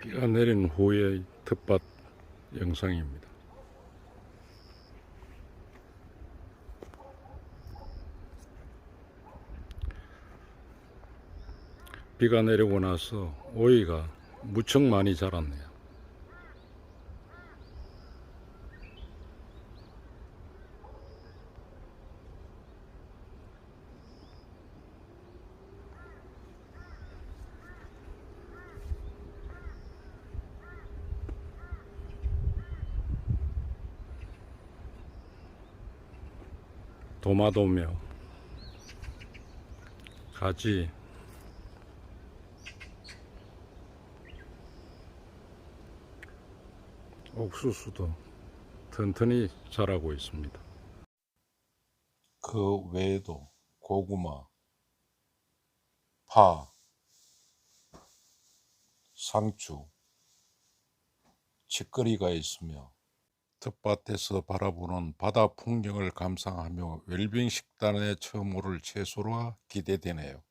비가 내린 후의 텃밭 영상입니다. 비가 내리고 나서 오이가 무척 많이 자랐네요. 도마도며 가지 옥수수도 튼튼히 자라고 있습니다. 그 외에도 고구마, 파, 상추, 치거리가 있으며 텃밭에서 바라보는 바다 풍경을 감상하며 웰빙 식단에 처음 오를 채소라 기대되네요.